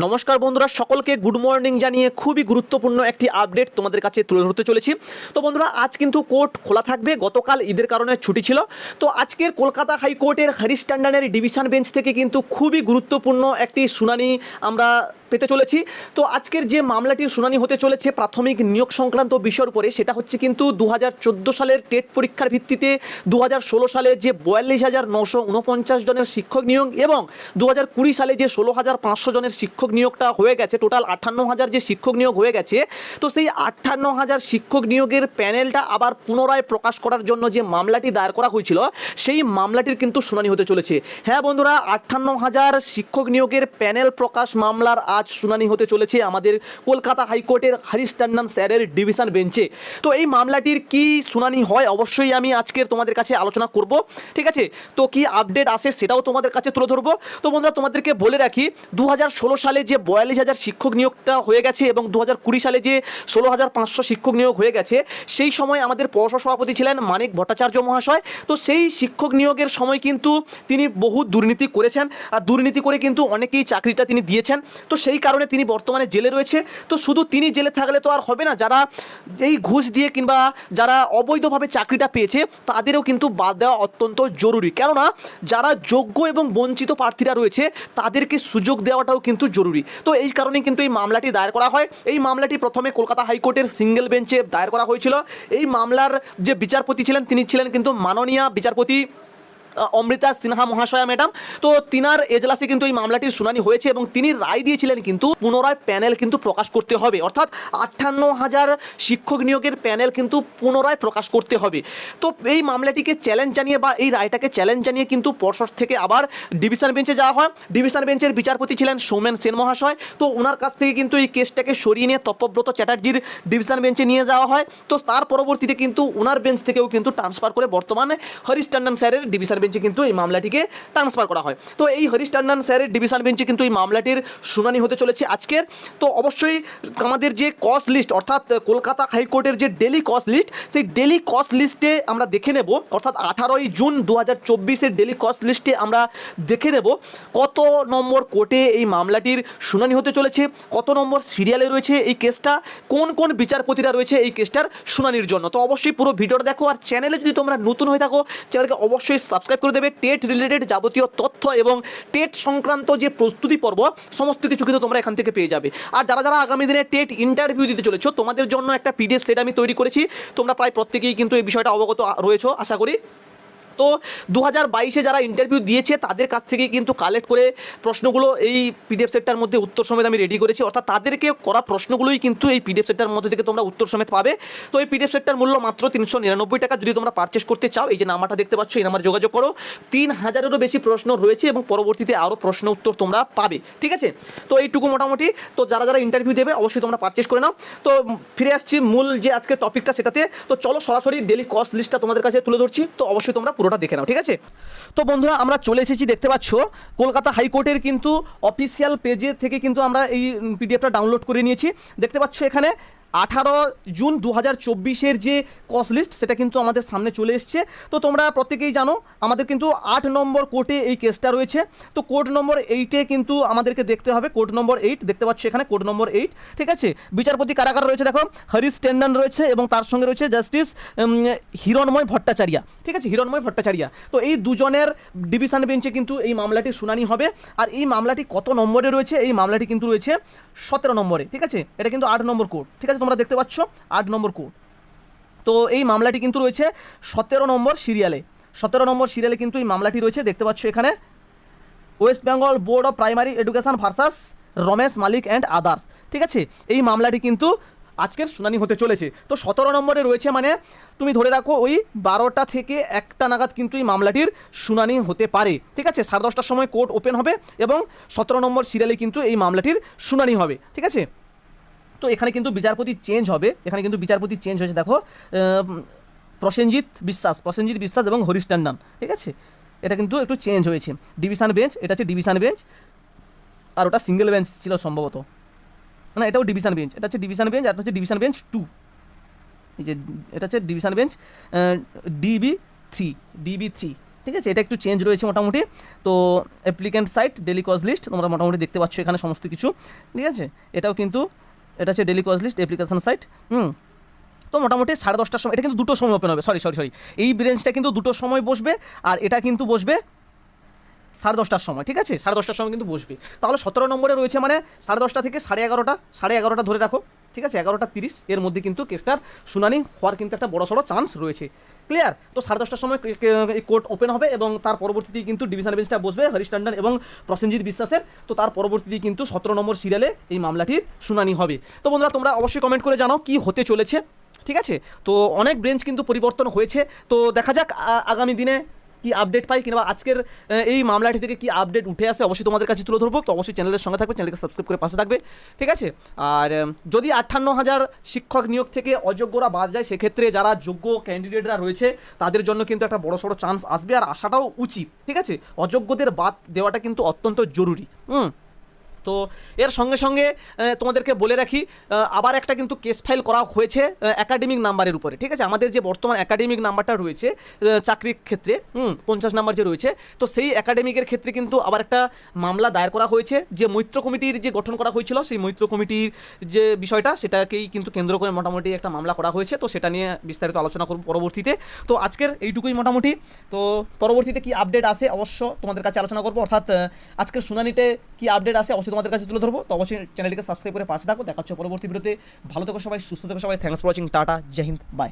নমস্কার বন্ধুরা, সকলকে গুড মর্নিং জানিয়ে খুবই গুরুত্বপূর্ণ একটি আপডেট তোমাদের কাছে তুলে ধরতে চলেছি। তো বন্ধুরা, আজ কিন্তু কোর্ট খোলা থাকবে, গতকাল ঈদের কারণে ছুটি ছিল। তো আজকের কলকাতা হাইকোর্টের হরিশ টান্ডানের ডিভিশন বেঞ্চ থেকে কিন্তু খুবই গুরুত্বপূর্ণ একটি শুনানি আমরা পেতে চলেছি। তো আজকের যে মামলাটির শুনানি হতে চলেছে প্রাথমিক নিয়োগ সংক্রান্ত বিষয়ের উপরে, সেটা হচ্ছে কিন্তু দু হাজার চোদ্দ সালের টেট পরীক্ষার ভিত্তিতে দু সালে যে বয়াল্লিশ হাজার নশো উনপঞ্চাশ জনের শিক্ষক নিয়োগ এবং দু হাজার কুড়ি সালে যে ষোলো হাজার পাঁচশো জনের শিক্ষক নিয়োগটা হয়ে গেছে, টোটাল আটান্ন হাজার যে শিক্ষক নিয়োগ হয়ে গেছে, তো সেই আটান্ন হাজার শিক্ষক নিয়োগের প্যানেলটা আবার পুনরায় প্রকাশ করার জন্য যে মামলাটি দায়ের করা হয়েছিল, সেই মামলাটির কিন্তু শুনানি হতে চলেছে। হ্যাঁ বন্ধুরা, আটান্ন হাজার শিক্ষক নিয়োগের প্যানেল প্রকাশ মামলার আজ শুনানি হতে চলেছে আমাদের কলকাতা হাইকোর্টের হরিশ ট্যান্ডন স্যারের ডিভিশন বেঞ্চে। তো এই মামলাটির কি শুনানি হয় অবশ্যই আমি আজকের তোমাদের কাছে আলোচনা করব, ঠিক আছে? তো কি আপডেট আসে সেটাও তোমাদের কাছে তুলে ধরবো। তো বন্ধুরা, তোমাদেরকে বলে রাখি দু হাজার ষোলো সালে যে বয়াল্লিশ হাজার শিক্ষক নিয়োগটা হয়ে গেছে এবং দু কুড়ি সালে যে ষোলো হাজার পাঁচশো শিক্ষক নিয়োগ হয়ে গেছে, সেই সময় আমাদের পর্ষদ সভাপতি ছিলেন মানিক ভট্টাচার্য মহাশয়। তো সেই শিক্ষক নিয়োগের সময় কিন্তু তিনি বহু দুর্নীতি করেছেন, আর দুর্নীতি করে কিন্তু অনেকেই চাকরিটা তিনি দিয়েছেন। তো সেই কারণে তিনি বর্তমানে জেলে রয়েছে। তো শুধু তিনি জেলে থাকলে তো আর হবে না, যারা এই ঘুষ দিয়ে কিংবা যারা অবৈধভাবে চাকরিটা পেয়েছে, তাদেরও কিন্তু বাদ দেওয়া অত্যন্ত জরুরি। কেননা যারা যোগ্য এবং বঞ্চিত প্রার্থীরা রয়েছে, তাদেরকে সুযোগ দেওয়াটাও কিন্তু জরুরি। তো এই কারণে কিন্তু এই মামলাটি দায়ের করা হয়। এই মামলাটি প্রথমে কলকাতা হাইকোর্টের সিঙ্গেল বেঞ্চে দায়ের করা হয়েছিল। এই মামলার যে বিচারপতি ছিলেন, তিনি ছিলেন কিন্তু মাননীয় বিচারপতি অমৃতা সিনহা মহাশয়া ম্যাডাম তো তিনার এজলাসে কিন্তু এই মামলাটির শুনানি হয়েছে এবং তিনি রায় দিয়েছিলেন কিন্তু পুনরায় প্যানেল কিন্তু প্রকাশ করতে হবে। অর্থাৎ আটান্ন হাজার শিক্ষক নিয়োগের প্যানেল কিন্তু পুনরায় প্রকাশ করতে হবে। তো এই মামলাটিকে চ্যালেঞ্জ জানিয়ে বা এই রায়টাকে চ্যালেঞ্জ জানিয়ে কিন্তু পর্ষদ থেকে আবার ডিভিশন বেঞ্চে যাওয়া হয়। ডিভিশন বেঞ্চের বিচারপতি ছিলেন সৌমেন সেন মহাশয়। তো ওনার কাছ থেকে কিন্তু এই কেসটাকে সরিয়ে নিয়ে তপব্রত চ্যাটার্জির ডিভিশন বেঞ্চে নিয়ে যাওয়া হয়। তো তার পরবর্তীতে কিন্তু ওনার বেঞ্চ থেকেও কিন্তু ট্রান্সফার করে বর্তমানে হরিশ টন্ডন স্যারের ডিভিশন বেঞ্চে কিন্তু এই মামলাটিকে ট্রান্সফার করা হয়। তো এই হরিশ টন্ডন স্যারের ডিভিশন বেঞ্চে কিন্তু এই মামলাটির শুনানি হতে চলেছে আজকের তো অবশ্যই আমাদের যে কস্ট লিস্ট অর্থাৎ কলকাতা হাইকোর্টের যে ডেলি কস্ট লিস্ট সেই ডেলি কস্ট লিস্টে আমরা দেখে নেব। অর্থাৎ আঠারোই জুন দু হাজার চব্বিশের ডেলি কস্ট লিস্টে আমরা দেখে নেব কত নম্বর কোর্টে এই মামলাটির শুনানি হতে চলেছে, কত নম্বর সিরিয়ালে রয়েছে এই কেসটা কোন কোন বিচারপতিরা রয়েছে এই কেসটার শুনানির জন্য। তো অবশ্যই পুরো ভিডিওটা দেখো আর চ্যানেলে যদি তোমরা নতুন হয়ে থাকো চ্যানেলকে অবশ্যই সাবস্ক্রাইব করে দেবে। টেট রিলেটেড যাবতীয় তথ্য এবং টেট সংক্রান্ত যে প্রস্তুতি পর্ব, সমস্ত কিছু কিন্তু তোমরা এখান থেকে পেয়ে যাবে। আর যারা যারা আগামী দিনে টেট ইন্টারভিউ দিতে চলেছ, তোমাদের জন্য একটা পিডিএফ সেট আমি তৈরি করেছি। তোমরা প্রায় প্রত্যেকেই কিন্তু এই বিষয়টা অবগত রয়েছো, আশা করি। তো দু হাজার বাইশে যারা ইন্টারভিউ দিয়েছে, তাদের কাছ থেকে কিন্তু কালেক্ট করে প্রশ্নগুলো এই পিডিএফ সেটটার মধ্যে উত্তর সমেত আমি রেডি করেছি। অর্থাৎ তাদেরকে করা প্রশ্নগুলোই কিন্তু এই পিডিএফ সেটটার মধ্যে থেকে তোমরা উত্তর সমেত পাবে। তো এই পিডিএফ সেটটার মূল্য মাত্র তিনশো নিরানব্বই টাকা। যদি তোমরা পারচেস করতে চাও, এই যে নাম্বারটা দেখতে পাচ্ছ, এই নাম্বার যোগাযোগ করো। তিন হাজারেরও বেশি প্রশ্ন রয়েছে এবং পরবর্তীতে আরও প্রশ্ন উত্তর তোমরা পাবে। ঠিক আছে? তো এইটুকু মোটামুটি। তো যারা যারা ইন্টারভিউ দেবে, অবশ্যই তোমরা পারচেস করে নাও। তো ফিরে আসছি মূল যে আজকের টপিকটা সেটাতে। তো চলো সরাসরি ডেলি কস্ট লিস্টটা তোমাদের কাছে তুলে ধরছি। তো অবশ্যই তোমরা পুরোটা দেখে নাও, ঠিক আছে? তো বন্ধুরা, আমরা চলে এসেছি, দেখতে পাচ্ছ, কলকাতা হাইকোর্টের কিন্তু অফিসিয়াল পেজের থেকে কিন্তু আমরা এই পিডিএফটা ডাউনলোড করে নিয়েছি। দেখতে পাচ্ছ এখানে আঠারো জুন দু হাজার চব্বিশের যে কস্ট লিস্ট সেটা কিন্তু আমাদের সামনে চলে এসছে। তো তোমরা প্রত্যেকেই জানো, আমাদের কিন্তু আট নম্বর কোর্টে এই কেসটা রয়েছে। তো কোর্ট নম্বর এইটে কিন্তু আমাদেরকে দেখতে হবে। কোর্ট নম্বর এইট দেখতে পাচ্ছি এখানে কোর্ট নম্বর এইট ঠিক আছে? বিচারপতি কারাগার রয়েছে দেখো? হরিশ টেন্ডন রয়েছে এবং তার সঙ্গে রয়েছে জাস্টিস হিরণময় ভট্টাচার্য, ঠিক আছে? হিরণময় ভট্টাচার্য। তো এই দুজনের ডিভিশন বেঞ্চে কিন্তু এই মামলাটির শুনানি হবে। আর এই মামলাটি কত নম্বরে রয়েছে? এই মামলাটি কিন্তু রয়েছে সতেরো নম্বরে, ঠিক আছে? এটা কিন্তু আট নম্বর কোর্ট ঠিক আছে? তোমরা দেখতে পাচ্ছ, আট নম্বর কোর্ট তো এই মামলাটি কিন্তু রয়েছে সতেরো নম্বর সিরিয়ালে। সতেরো নম্বর সিরিয়ালে কিন্তু এই মামলাটি রয়েছে, দেখতে পাচ্ছ এখানে। West Bengal Board of Primary Education versus Ramesh Malik and others ঠিক আছে? এই মামলাটি কিন্তু আজকের শুনানি হতে চলেছে। তো সতেরো নম্বরে রয়েছে মানে তুমি ধরে রাখো ওই বারোটা থেকে একটা নাগাদ কিন্তু এই মামলাটির শুনানি হতে পারে। ঠিক আছে? সাড়ে দশটার সময় কোর্ট ওপেন হবে এবং সতেরো নম্বর সিরিয়ালে কিন্তু এই মামলাটির শুনানি হবে। ঠিক আছে? তো এখানে কিন্তু বিচারপতি চেঞ্জ হবে। এখানে কিন্তু বিচারপতি চেঞ্জ হয়েছে। দেখো প্রসেনজিৎ বিশ্বাস প্রসেনজিৎ বিশ্বাস এবং হরিশ ট্যান্ডন ঠিক আছে? এটা কিন্তু একটু চেঞ্জ হয়েছে। ডিভিশন বেঞ্চ এটা হচ্ছে ডিভিশন বেঞ্চ আর ওটা সিঙ্গেল বেঞ্চ ছিল সম্ভবত। না এটাও ডিভিশন বেঞ্চ এটা হচ্ছে ডিভিশন বেঞ্চ আর হচ্ছে ডিভিশন বেঞ্চ টু এই যে, এটা হচ্ছে division bench DB three DB three ঠিক আছে? এটা একটু চেঞ্জ রয়েছে মোটামুটি। তো applicant site daily cause list তোমরা মোটামুটি দেখতে পাচ্ছ এখানে সমস্ত কিছু, ঠিক আছে? এটাও কিন্তু এটা হচ্ছে daily cause list application site হুম? তো মোটামুটি সাড়ে দশটার সময়, এটা কিন্তু দুটো সময় ওপেন হবে সরি সরি সরি এই ব্রেঞ্চটা কিন্তু দুটো সময় বসবে, আর এটা কিন্তু বসবে সাড়ে দশটার সময়, ঠিক আছে? সাড়ে দশটার সময় কিন্তু বসবে। তাহলে সতেরো নম্বরে রয়েছে মানে সাড়ে দশটা থেকে সাড়ে এগারোটা সাড়ে এগারোটা ধরে রাখো। ঠিক আছে, এগারোটা তিরিশ, এর মধ্যে কিন্তু কেসটার শুনানি হওয়ার কিন্তু একটা বড় সড়ো চান্স রয়েছে। ক্লিয়ার তো সাড়ে দশটার সময় এই কোর্ট ওপেন হবে এবং তার পরবর্তীতে কিন্তু ডিভিশন বেঞ্চটা বসবে হরিশ টন্ডন এবং প্রসেনজিৎ বিশ্বাসের। তো তার পরবর্তীতে কিন্তু সতেরো নম্বর সিরিয়ালে এই মামলাটির শুনানি হবে। তো বন্ধুরা, তোমরা অবশ্যই কমেন্ট করে জানাও কি হতে চলেছে, ঠিক আছে? তো অনেক ব্রেঞ্চ কিন্তু পরিবর্তন হয়েছে। তো দেখা যাক আগামী দিনে কি আপডেট পাই কিংবা আজকের এই মামলাটি থেকে কি আপডেট উঠে আসে অবশ্যই তোমাদের কাছে তুলে ধরবো। তো অবশ্যই চ্যানেলের সঙ্গে থাকবে, চ্যানেলকে সাবস্ক্রাইব করে পাশে থাকবে। ঠিক আছে? আর যদি আটান্ন হাজার শিক্ষক নিয়োগ থেকে অযোগ্যরা বাদ যায়, সেক্ষেত্রে যারা যোগ্য ক্যান্ডিডেটরা রয়েছে, তাদের জন্য কিন্তু একটা বড় সড়ো চান্স আসবে। আর আসাটাও উচিত, ঠিক আছে? অযোগ্যদের বাদ দেওয়াটা কিন্তু অত্যন্ত জরুরি, হুম? তো এর সঙ্গে সঙ্গে তোমাদেরকে বলে রাখি আবার একটা কিন্তু কেস ফাইল করা হয়েছে একাডেমিক নাম্বারের উপরে, ঠিক আছে? আমাদের যে বর্তমান একাডেমিক নাম্বারটা রয়েছে চাকরির ক্ষেত্রে, হুম, পঞ্চাশ নাম্বার যে রয়েছে, তো সেই একাডেমিকের ক্ষেত্রে কিন্তু আবার একটা মামলা দায়ের করা হয়েছে, যে মৈত্র কমিটির যে গঠন করা হয়েছিল, সেই মৈত্র কমিটির যে বিষয়টা, সেটাকেই কিন্তু কেন্দ্র করে মোটামুটি একটা মামলা করা হয়েছে, তো সেটা নিয়ে বিস্তারিত আলোচনা করব পরবর্তীতে। তো আজকের এইটুকুই মোটামুটি, তো পরবর্তীতে কি আপডেট আসে, অবশ্য তোমাদের কাছে আলোচনা করব, অর্থাৎ আজকের শুনানিতে কি আপডেট আসে, অবশ্যই তোমাদের কাছে তুলে ধরবো। তো অবশ্যই চ্যানেলটিকে সাবস্ক্রাইব করে পাশে থাকো। দেখাচ্ছ পরবর্তী ভিডিওতে। ভালো থেকো সবাই, সুস্থ থেকো সবাই। Thanks for watching tata Joy Hind by